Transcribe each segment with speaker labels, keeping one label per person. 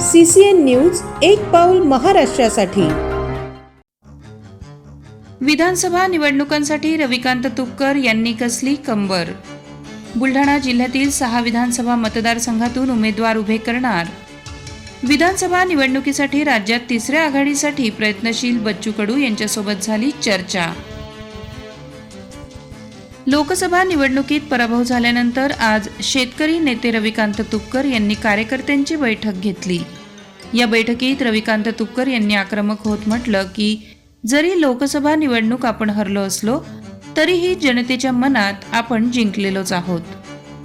Speaker 1: C C N news एक पाऊल महाराष्ट्रासाठी.
Speaker 2: विधानसभा निवडणुकांसाठी रविकांत तुपकर यांनी कसली कंबर? बुलढाणा जिल्ह्यातील सहा विधानसभा मतदारसंघातून उमेदवार उभे करणार? विधानसभा निवडणुकीसाठी राज्यात तिसऱ्या आघाडीसाठी प्रयत्नशील बच्चू कडू यांच्यासोबत झाली चर्चा. लोकसभा निवडणुकीत पराभव झाल्यानंतर आज शेतकरी नेते रविकांत तुपकर यांनी कार्यकर्त्यांची बैठक घेतली. या बैठकीत रविकांत तुपकर यांनी आक्रमक होत म्हटलं की जरी लोकसभा निवडणूक आपण हरलो असलो तरीही जनतेच्या मनात आपण जिंकलेलोच आहोत.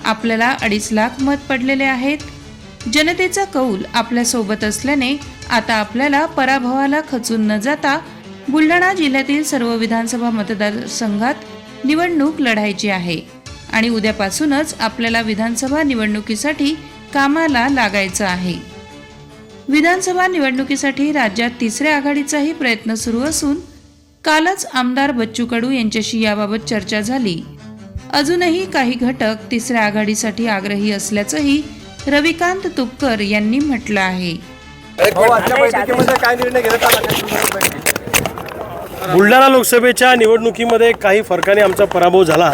Speaker 2: आपल्याला अडीच लाख मत पडलेले आहेत. जनतेचा कौल आपल्यासोबत असल्याने आता आपल्याला पराभवाला खचून न जाता बुलढाणा जिल्ह्यातील सर्व विधानसभा मतदारसंघात निवडणूक लढायची आहे. आणि उद्यापासूनच आपल्याला विधानसभा निवडणुकीसाठी कामाला लागायचं आहे. विधानसभा निवडणुकीसाठी राज्यात तिसऱ्या आघाडीचाही प्रयत्न सुरू असून कालच आमदार बच्चू कडू यांच्याशी याबाबत चर्चा झाली. अजूनही काही घटक तिसऱ्या आघाडीसाठी आग्रही असल्याचंही रविकांत तुपकर यांनी म्हटलं आहे.
Speaker 3: बुलढाणा लोकसभेच्या निवडणुकीमध्ये काही फरकाने आमचा पराभव झाला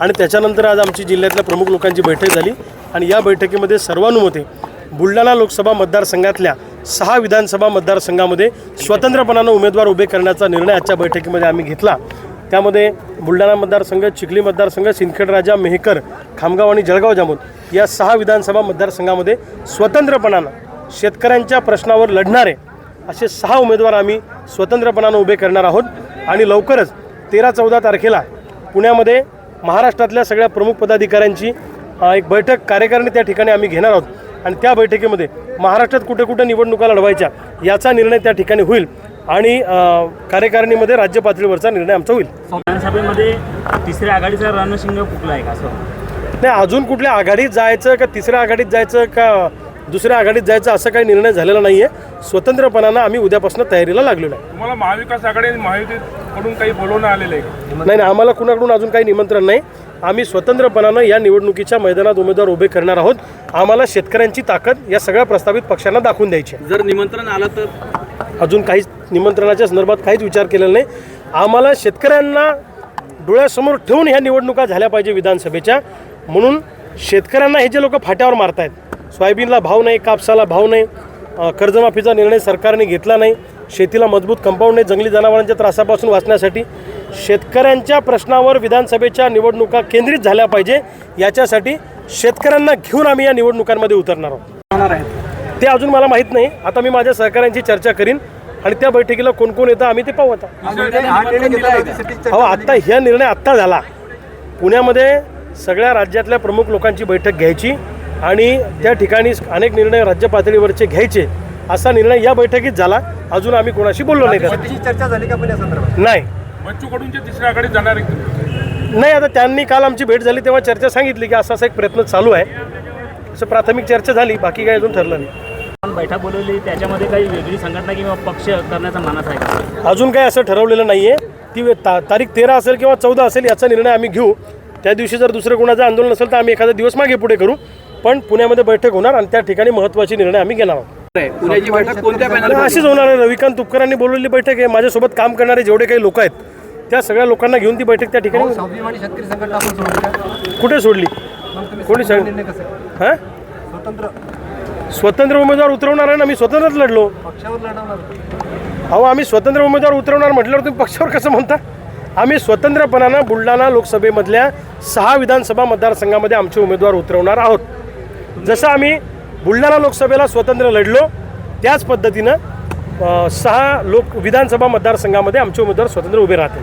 Speaker 3: आणि त्याच्यानंतर आज आमची जिल्ह्यातल्या प्रमुख लोकांची बैठक झाली. आणि या बैठकीमध्ये सर्वानुमते बुलढाणा लोकसभा मतदारसंघातल्या सहा विधानसभा मतदारसंघामध्ये स्वतंत्रपणानं उमेदवार उभे करण्याचा निर्णय आजच्या बैठकीमध्ये आम्ही घेतला. त्यामध्ये बुलढाणा मतदारसंघ चिखली मतदारसंघ सिंदखेडराजा मेहकर खामगाव आणि जळगाव जामोद या सहा विधानसभा मतदारसंघामध्ये स्वतंत्रपणानं शेतकऱ्यांच्या प्रश्नावर लढणारे असे सहा उमेदवार आम्ही स्वतंत्रपणानं उभे करणार आहोत. आणि लवकरच तेरा चौदा तारखेला पुण्यामध्ये महाराष्ट्रातल्या सगळ्या प्रमुख पदाधिकाऱ्यांची एक बैठक कार्यकारिणी त्या ठिकाणी आम्ही घेणार आहोत. आणि त्या बैठकीमध्ये महाराष्ट्रात कुठे कुठे निवडणुका लढवायच्या याचा निर्णय त्या ठिकाणी होईल. आणि कार्यकारिणीमध्ये राज्य पातळीवरचा निर्णय आमचा होईल.
Speaker 4: विधानसभेमध्ये तिसऱ्या आघाडीचा रणशिंग फुकला आहे का
Speaker 3: नाही अजून कुठल्या आघाडीत जायचं का तिसऱ्या आघाडीत जायचं का दुसऱ्या आघाडीत जायचं असं काही निर्णय झालेला नाही आहे स्वतंत्रपणानं आम्ही उद्यापासून तयारीला लागलेलो आहे.
Speaker 5: तुम्हाला महाविकास आघाडी आणि महायुतीकडून काही बोलवणं आलेलं आहे?
Speaker 3: नाही नाही आम्हाला कुणाकडून अजून काही निमंत्रण नाही. आम्ही स्वतंत्रपणानं या निवडणुकीच्या मैदानात उमेदवार उभे करणार आहोत. आम्हाला शेतकऱ्यांची ताकद या सगळ्या प्रस्तावित पक्षांना दाखवून द्यायची आहे.
Speaker 4: जर निमंत्रण आलं तर?
Speaker 3: अजून काहीच निमंत्रणाच्या संदर्भात काहीच विचार केलेला नाही. आम्हाला शेतकऱ्यांना डोळ्यासमोर ठेवून ह्या निवडणुका झाल्या पाहिजे विधानसभेच्या. म्हणून शेतकऱ्यांना हे जे लोक फाट्यावर मारतायत सोयाबीनला भाव नाही कापसाला भाव नाही कर्जमाफीचा निर्णय सरकारने घेतला नाही. शेतीला मजबूत कंपाऊंड नाही जंगली जनावरांच्या त्रासापासून वाचण्यासाठी शेतकऱ्यांच्या प्रश्नावर विधानसभेच्या निवडणुका केंद्रित झाल्या पाहिजे. याच्यासाठी शेतकऱ्यांना घेऊन आम्ही या निवडणुकांमध्ये उतरणार आहोत. ते अजून मला माहीत नाही. आता मी माझ्या सहकाऱ्यांची चर्चा करीन आणि त्या बैठकीला कोण कोण येतं आम्ही ते पाहू आता.
Speaker 6: हा
Speaker 3: आत्ता ह्या निर्णय आत्ता झाला. पुण्यामध्ये सगळ्या राज्यातल्या प्रमुख लोकांची बैठक घ्यायची. आणि त्या ठिकाणी अनेक निर्णय राज्य पातळीवरचे घ्यायचे असा निर्णय या बैठकीत झाला. अजून आम्ही कोणाशी बोललो नाही
Speaker 6: त्याची चर्चा झाली का पण या संदर्भात?
Speaker 3: नाही.
Speaker 5: बच्चू तिसऱ्या आघाडीत जाणार का?
Speaker 3: नाही आता त्यांनी काल आमची भेट झाली तेव्हा चर्चा सांगितली की असा असा एक प्रयत्न चालू आहे. असं प्राथमिक चर्चा झाली बाकी काही अजून ठरलं नाही.
Speaker 4: बैठक बोलवली त्याच्यामध्ये काही वेगळी संघटना किंवा पक्ष करण्याचा मानस आहे का?
Speaker 3: अजून काही असं ठरवलेलं नाही आहे ता तारीख तेरा असेल किंवा चौदा असेल याचा निर्णय आम्ही घेऊ. त्या दिवशी जर दुसरं कोणाचं आंदोलन असेल तर आम्ही एखादा दिवस मागे पुढे करू. पण पुण्यामध्ये बैठक होणार आणि त्या ठिकाणी महत्त्वाचे निर्णय आम्ही घेणार आहोत.
Speaker 4: पुण्याची बैठक कोणत्या
Speaker 3: अशीच होणार आहे. रविकांत तुपकरांनी बोलवलेली बैठक आहे. माझ्यासोबत काम करणारे जेवढे काही लोक आहेत त्या सगळ्या लोकांना घेऊन ती बैठक त्या ठिकाणी कुठे सोडली? कोणी सांग? हां?
Speaker 6: स्वतंत्र.
Speaker 3: स्वतंत्र उमेदवार उतरवणार आहे ना मी स्वतंत्रच लढलो.
Speaker 6: पक्षावर लढवणार.
Speaker 3: अहो आम्ही स्वतंत्र उमेदवार उतरवणार म्हटल्यावर तुम्ही पक्षावर कसं म्हणता? आम्ही स्वतंत्रपणानं बुलढाणा लोकसभेमधल्या सहा विधानसभा मतदारसंघामध्ये आमचे उमेदवार उतरवणार आहोत. जसं आम्ही बुलढाणा लोकसभेला स्वतंत्र लढलो त्याच पद्धतीनं सहा लोक विधानसभा मतदारसंघामध्ये आमचे उमेदवार स्वतंत्र उभे राहतील.